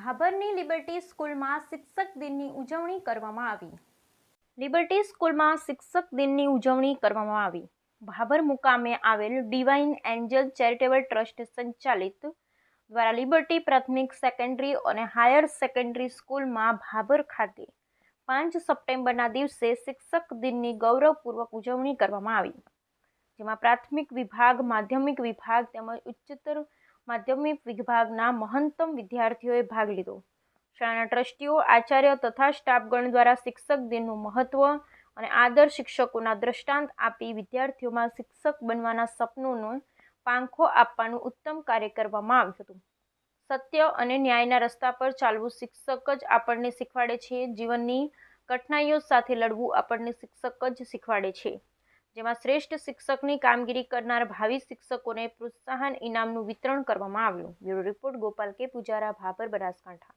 ભાભરની liberty સ્કૂલમાં શિક્ષક દિનની ઉજવણી કરવામાં આવી. લિબર્ટી સ્કૂલમાં શિક્ષક દિનની ઉજવણી કરવામાં આવી. ભાભર મુકામે આવેલ ડિવાઇન એન્જલ ચેરિટેબલ ટ્રસ્ટ સંચાલિત દ્વારા લિબર્ટી પ્રાથમિક સેકન્ડરી અને હાયર સેકન્ડરી સ્કૂલમાં ભાભર ખાતે પાંચ સપ્ટેમ્બરના દિવસે શિક્ષક દિનની ગૌરવપૂર્વક ઉજવણી કરવામાં આવી. જેમાં પ્રાથમિક વિભાગ, માધ્યમિક વિભાગ તેમજ ઉચ્ચતર માધ્યમિક વિભાગના મહંતમ વિદ્યાર્થીઓએ ભાગ લીધો. શાળાના ટ્રસ્ટીઓ, આચાર્ય તથા સ્ટાફગણ દ્વારા શિક્ષક દિનનું મહત્વ અને આદર શિક્ષકોના દ્રષ્ટાંત આપી વિદ્યાર્થીઓમાં શિક્ષક બનવાના સપનોનો પાંખો આપવાનું ઉત્તમ કાર્ય કરવામાં આવ્યું હતું. સત્ય અને ન્યાયના રસ્તા પર ચાલવું શિક્ષક જ આપણને શીખવાડે છે. જીવનની કઠિનાઈઓ સાથે લડવું આપણને શિક્ષક જ શીખવાડે છે. જેમાં શ્રેષ્ઠ શિક્ષકની કામગીરી કરનાર ભાવિ શિક્ષકોને પ્રોત્સાહન ઇનામનું વિતરણ કરવામાં આવ્યું. બ્યુરો રિપોર્ટ, ગોપાલ કે. પૂજારા, ભાભર, બનાસકાંઠા.